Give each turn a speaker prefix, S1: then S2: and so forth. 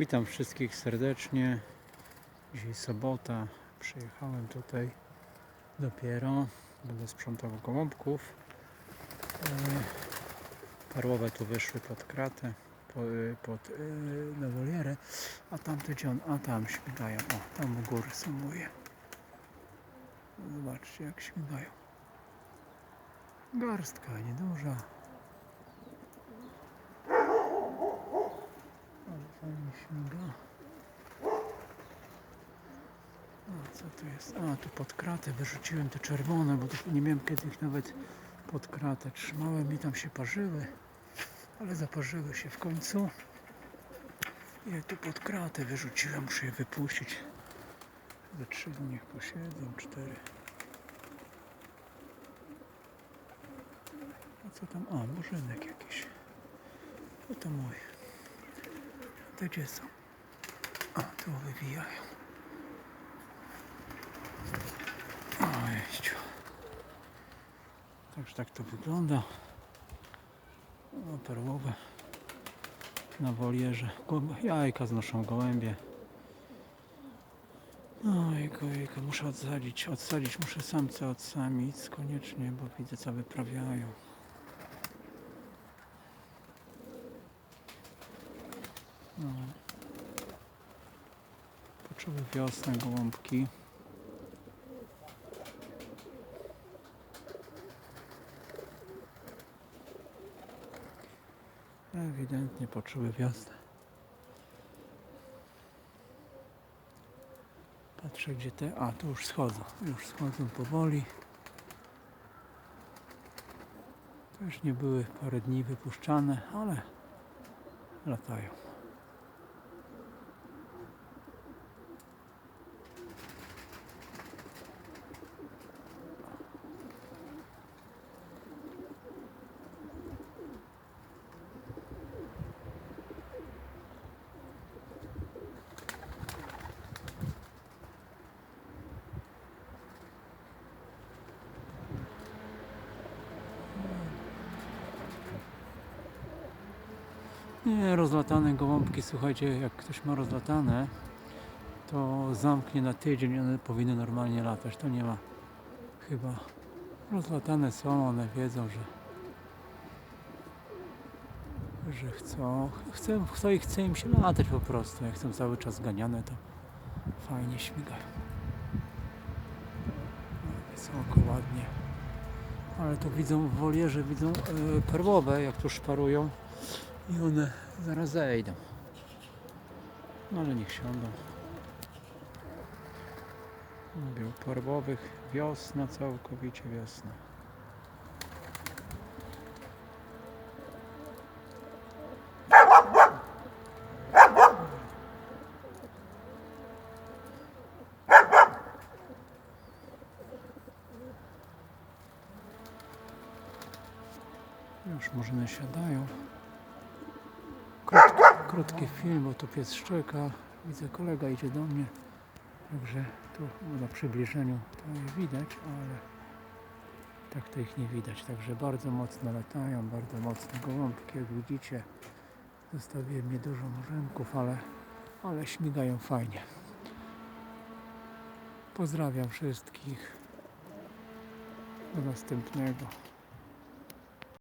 S1: Witam wszystkich serdecznie. Dzisiaj sobota. Przyjechałem tutaj dopiero. Będę sprzątał gołąbków. E, Parłowe tu wyszły pod kratę, po, pod e, na wolierę. A tamte gdzie? A tam śmigają. O, tam u góry są moje. Zobaczcie jak śmigają. Garstka nieduża. Ale fajnie śmiga. A co tu jest? A tu pod kratę wyrzuciłem te czerwone, bo to nie miałem kiedy ich nawet pod kratę trzymałem i tam się parzyły. Ale zaparzyły się w końcu. I je tu pod kratę wyrzuciłem, muszę je wypuścić. Ze trzy do niech posiedzą, cztery. A co tam? A, murzynek jakiś. To mój. Te gdzie są? A, tu wywijają. O, jeździu. Także tak to wygląda. O, perłowe. Na wolierze. Jajka znoszą gołębie. Ojku, jejku, muszę odsadzić, odsadzić, muszę samce od samic koniecznie, bo widzę co wyprawiają. No. Poczuły wiosnę gołąbki. Ewidentnie poczuły wiosnę. Patrzę gdzie te. A tu już schodzą. Już schodzą powoli. Też nie były parę dni wypuszczane, ale latają. Nie, rozlatane gołąbki, słuchajcie, jak ktoś ma rozlatane, to zamknie na tydzień, one powinny normalnie latać. To nie ma chyba. Rozlatane są, one wiedzą, że że chcą, chcą, chcą i chce im się latać po prostu. Jak są cały czas ganiane, to fajnie śmigają. Wysoko, ładnie. Ale to widzą w wolierze, widzą e, perłowe, jak tu szparują. I one zaraz zejdą. No ale niech siądą. Mówię o perłowych. Wiosna, całkowicie wiosna. Już może siadają. Krótki, film, bo tu pies szczeka. Widzę, kolega idzie do mnie. Także tu na przybliżeniu to je widać, ale tak to ich nie widać. Także bardzo mocno latają, bardzo mocne gołąbki, jak widzicie. Zostawiłem niedużo murzynków, ale, ale śmigają fajnie. Pozdrawiam wszystkich. Do następnego.